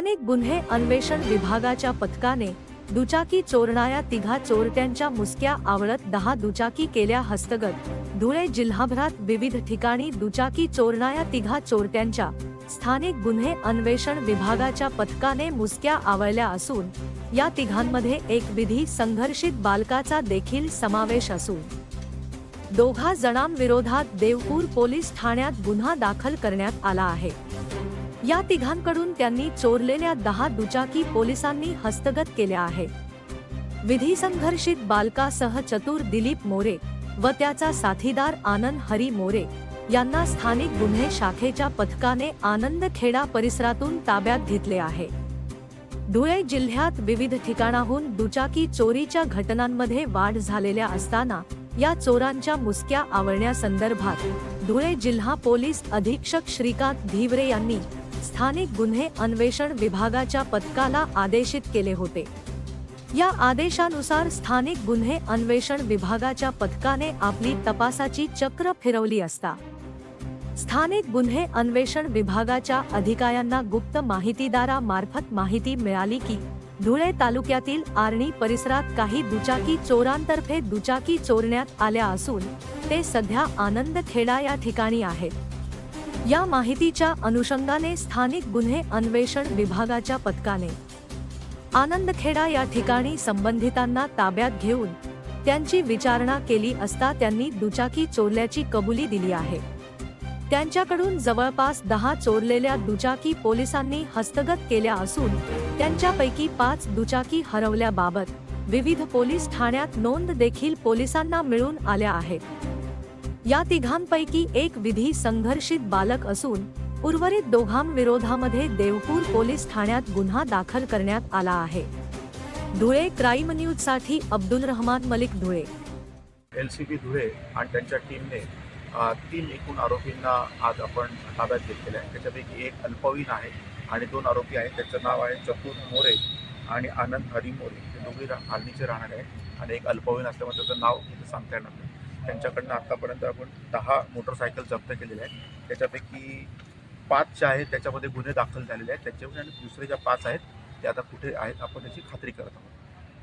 स्थानिक गुन्हे अन्वेषण विभागाच्या पथकाने दुचाकी चोरणाऱ्या तिघा चोरट्यांच्या मुसक्या आवळत दहा दुचाकी केल्या हस्तगत. धुळे जिल्हाभरात विविध ठिकाणी दुचाकी चोरणाऱ्या तिघा चोरट्यांच्या स्थानिक गुन्हे अन्वेषण विभागाच्या पथकाने मुसक्या आवळल्या असून या तिघांमध्ये एक विधी संघर्षित बालकाचा देखील समावेश असून. दोघा जणांविरोधात देवपूर पोलीस ठाण्यात गुन्हा दाखल करण्यात आला आहे. या तिघांकडून त्यांनी चोरलेल्या दहा दुचाकी पोलिसांनी हस्तगत केल्या आहे. विधी संघर्षित बालकासह चतुर दिलीप मोरे व त्याचा साथीदार आनंद हरी मोरे यांना स्थानिक गुन्हे शाखेच्या पथकाने आनंदखेडा परिसरातून ताब्यात घेतले आहे. धुळे जिल्ह्यात विविध ठिकाणाहून दुचाकी चोरीच्या घटनांमध्ये वाढ झालेल्या असताना या चोरांच्या मुसक्या आवळण्यासंदर्भात धुळे जिल्हा पोलीस अधीक्षक श्रीकांत धीवरे यांनी स्थानिक गुन्हे अन्वेषण विभागाच्या पथकाला आदेशित केले होते. या आदेशानुसार स्थानिक गुन्हे अन्वेषण विभागाच्या पथकाने आपली तपासाची चक्र फिरवली असता. स्थानिक गुन्हे अन्वेषण विभागाच्या अधिकाऱ्यांना गुप्त माहितीदारामार्फत माहिती मिळाली की धुळे तालुक्यातील आर्णी परिसरात काही दुचाकी चोरांतर्फे दुचाकी चोरण्यात आल्या असून ते सध्या आनंदखेडा या ठिकाणी आहेत. या माहितीच्या अनुषंगाने स्थानिक गुन्हे अन्वेषण विभागाच्या पथकाने आनंदखेडा या ठिकाणी संबंधितांना ताब्यात घेऊन त्यांची विचारणा केली असता त्यांनी दुचाकी चोरल्याची कबुली दिली आहे. त्यांच्याकडून जवळपास दहा चोरलेल्या दुचाकी पोलिसांनी हस्तगत केल्या असून त्यांच्यापैकी पाच दुचाकी हरवल्याबाबत विविध पोलीस ठाण्यात नोंद देखील पोलिसांना मिळून आल्या आहेत. या तिघांपैकी एक विधी संघर्षित बालक असून उर्वरित दोघांविरोधामध्ये देवपूर पोलीस ठाण्यात गुन्हा दाखल करण्यात आला आहे. धुळे क्राईम न्यूजसाठी Abdul Rahman Malik Dhule. L C B Dhule आणि त्यांच्या टीमने तीन एकूण आरोपींना आज आपण ताब्यात घेतलेले आहे. त्याच्यापैकी एक अल्पवयीन आहे आणि दोन आरोपी आहेत. त्याचं नाव आहे चतुर मोरे आणि आनंद हरी मोरे. हे दोघे हालनीचे राहणार आहेत आणि एक अल्पवयीन असल्यामुळे त्याचं नाव सांगता येणार नाही. त्यांच्याकडनं आत्तापर्यंत आपण दहा मोटरसायकल जप्त केलेल्या आहेत. त्याच्यापैकी पाच ज्या आहेत त्याच्यामध्ये गुन्हे दाखल झालेले आहेत. त्याच्यामध्ये आणि दुसरे ज्या पाच आहेत ते आता कुठे आहेत आपण त्याची खात्री करत आहोत.